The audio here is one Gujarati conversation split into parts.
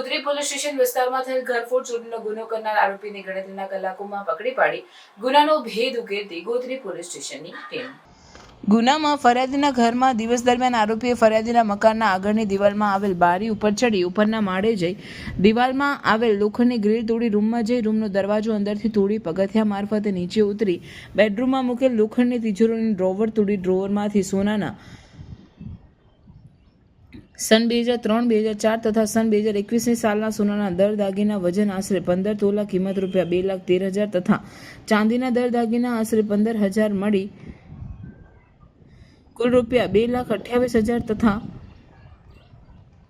પોલીસ સ્ટેશન વિસ્તારમાં થયેલ ઘરફોડ ચોરીનો ગુનો કરનાર આરોપીને ગણતરીના કલાકોમાં પકડી પાડી ગુનાનો ભેદ ઉકેલતી ગોત્રી પોલીસ સ્ટેશનની ટીમ. ગુનામાં ફરિયાદીના ઘરમાં દિવસ દરમિયાન આરોપીએ ફરિયાદીના મકાનના આગળની દિવાલમાં આવેલ બારી ઉપર ચડી ઉપરના માળે જઈ દિવાલમાં આવેલ લોખંડની ગ્રીલ તોડી રૂમમાં જઈ રૂમનો દરવાજો અંદરથી તોડી પગથિયા મારફતે નીચે ઉતરી બેડરૂમમાં મૂકેલ લોખંડની તિજોરીની ડ્રોવર તોડી ડ્રોવરમાંથી સોનાના સન બે હજાર ત્રણ, બે હજાર ચાર તથા સન બે હજાર એકવીસની સાલના સોનાના દર દાગીના વજન આશરે પંદર તોલા કિંમત રૂપિયા બે લાખ તેર હજાર તથા ચાંદીના દર દાગીના આશરે પંદર હજાર મળી કુલ રૂપિયા બે લાખ અઠ્યાવીસ હજાર તથા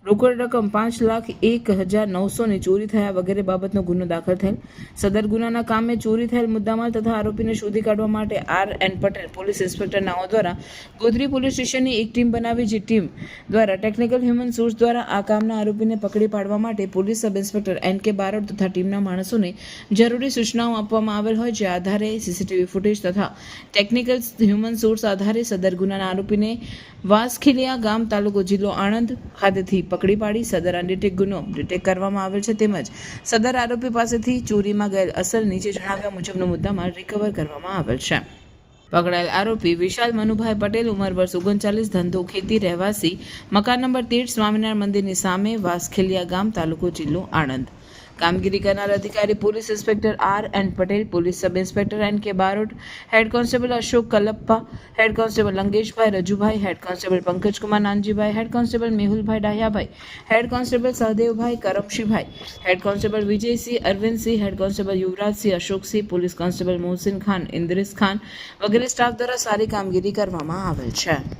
રોકડ રકમ પાંચ લાખ એક હજાર નવસોની ચોરી થયા વગેરે બાબતનો ગુનો દાખલ થયેલ. સદર ગુનાના કામે ચોરી થયેલ મુદ્દામાલ તથા આરોપીને શોધી કાઢવા માટે R N Patel police inspector નાઓ દ્વારા ગોધરી પોલીસ સ્ટેશનની એક ટીમ બનાવી જે ટીમ દ્વારા ટેકનિકલ હ્યુમન સોર્સ દ્વારા આ કામના આરોપીને પકડી પાડવા માટે police sub inspector N K Barot તથા ટીમના માણસોને જરૂરી સૂચનાઓ આપવામાં આવેલ હોય જે આધારે સીસીટીવી ફૂટેજ તથા ટેકનિકલ હ્યુમન સોર્સ આધારે સદર ગુનાના આરોપીને વાસખીલિયા ગામ તાલુકો જિલ્લો આણંદ ખાતેથી પકડી પાડી સદર અનડિટેક ગુનો ડિટેક કરવામાં આવેલ છે તેમજ સદર આરોપી પાસેથી ચોરીમાં ગયેલ અસર નીચે જણાવ્યા મુજબનો મુદ્દામાં રિકવર કરવામાં આવેલ છે. પકડાયેલ આરોપી વિશાલ મનુભાઈ પટેલ, ઉંમર વર્ષ ઓગણચાલીસ, ધંધો ખેતી, રહેવાસી, મકાન નંબર તેર સ્વામિનારાયણ મંદિરની સામે વાસખેલિયા ગામ, તાલુકો જિલ્લો આણંદ. કામગીરી કરનાર અધિકારી, police inspector R N Patel, police sub inspector N K Barot, head constable Ashok Kalappa, head constable Langeshbhai Rajubhai, head constable Pankajkumar Nanjibhai, head constable Mehulbhai Dahyabhai, head constable Sahdevbhai Karamshibhai, head constable Vijaysinh Arvindsinh, head constable Yuvrajsinh Ashoksinh, police constable Mohsin Khan Idris Khan વગેરે સ્ટાફ દ્વારા સારી કામગીરી કરવામાં આવેલ છે.